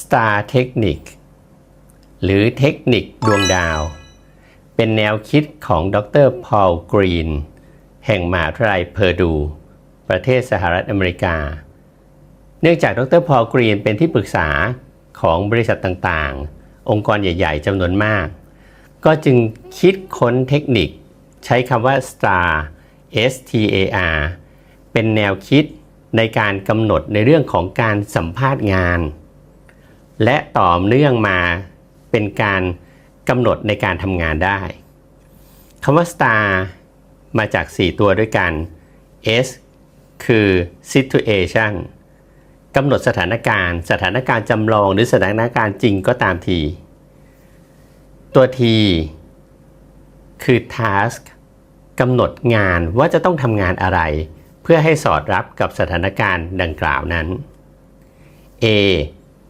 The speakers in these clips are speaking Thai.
Star Technique หรือเทคนิคดวงดาว เป็นแนวคิดของดรพอลกรีน แห่งมหาวิทยาลัยเพอร์ดู ประเทศสหรัฐอเมริกา เนื่องจากดรพอลกรีนเป็นที่ปรึกษาของบริษัทต่างๆ องค์กรใหญ่ ๆจำนวนมาก ก็จึงคิดค้นเทคนิค ใช้คำว่า STAR S T A R เป็นแนวคิด ในการกำหนดในเรื่องของการสัมภาษณ์งาน และต่อเนื่องมาเป็นการกำหนดในการทำงานได้คำว่า STAR มาจาก 4 ตัวด้วยกัน S คือ situation กำหนดสถานการณ์ สถานการณ์จำลองหรือสถานการณ์จริงก็ตามที ตัว T คือ task กำหนดงานว่าจะต้องทำงานอะไร เพื่อให้สอดรับกับสถานการณ์ดังกล่าวนั้น A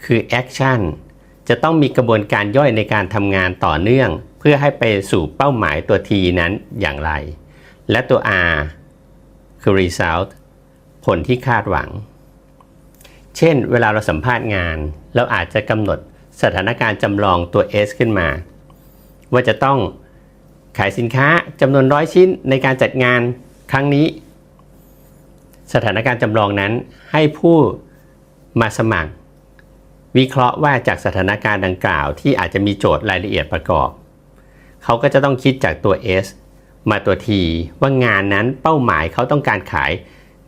คือ action จะต้องมีกระบวนการย่อยในการทำงานต่อเนื่อง เพื่อให้ไปสู่เป้าหมายตัว T นั้นอย่างไร และตัว R คือ result ผลที่คาดหวัง เช่น เวลาเราสัมภาษณ์งาน เราอาจจะกำหนดสถานการณ์จำลองตัว S ขึ้นมา ว่าจะต้องขายสินค้าจำนวนร้อยชิ้นในการจัดงานครั้งนี้ สถานการณ์จำลองนั้นให้ผู้มาสมัคร วิเคราะห์ว่าจากสถานการณ์ดังกล่าวที่อาจจะมีโจทย์รายละเอียดประกอบ เขาก็จะต้องคิดจากตัว S มาตัว T ว่างานนั้นเป้าหมายเขาต้องการขาย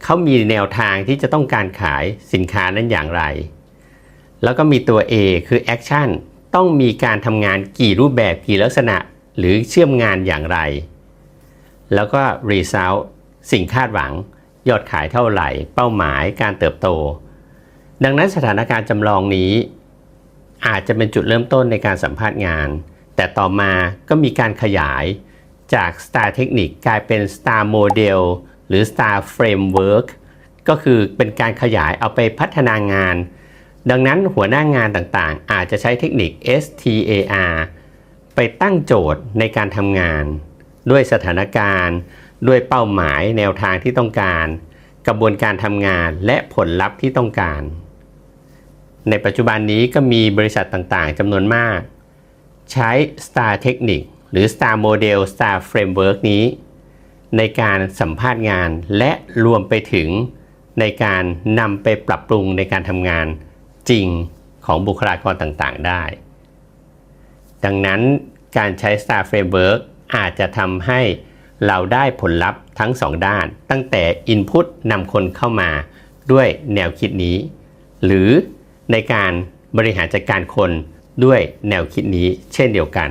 เขามีแนวทางที่จะต้องการขายสินค้านั้นอย่างไร แล้วก็มีตัว A คือ Action ต้องมีการทำงานกี่รูปแบบกี่ลักษณะหรือเชื่อมงานอย่างไร แล้วก็ Result สิ่งคาดหวัง ยอดขายเท่าไหร่ เป้าหมายการเติบโต ดังนั้นสถานการณ์จำลองนี้ อาจจะเป็นจุดเริ่มต้นในการสัมภาษณ์งาน แต่ต่อมาก็มีการขยายจาก Star Technique กลายเป็น Star Model หรือ Star Framework ก็คือเป็นการขยายเอาไปพัฒนางาน ดังนั้นหัวหน้างานต่างๆ อาจจะใช้เทคนิค STAR ไปตั้งโจทย์ในการทำงาน ด้วยสถานการณ์ ด้วยเป้าหมายแนวทางที่ต้องการ กระบวนการทำงานและผลลัพธ์ที่ต้องการ ในปัจจุบันนี้ก็มีบริษัทต่างๆจำนวนมาก ใช้ Star Technique หรือ Star Model Star Framework นี้ ในการสัมภาษณ์งานและรวมไปถึงในการนำไปปรับปรุงในการทำงานจริงของบุคลากรต่างๆได้ ดังนั้นการใช้ Star Framework อาจจะทำให้ เราได้ผลลัพธ์ทั้ง 2 ด้าน ตั้งแต่ Input นำคนเข้ามาด้วยแนวคิดนี้ หรือในการบริหารจัดการคนด้วยแนวคิดนี้เช่นเดียวกัน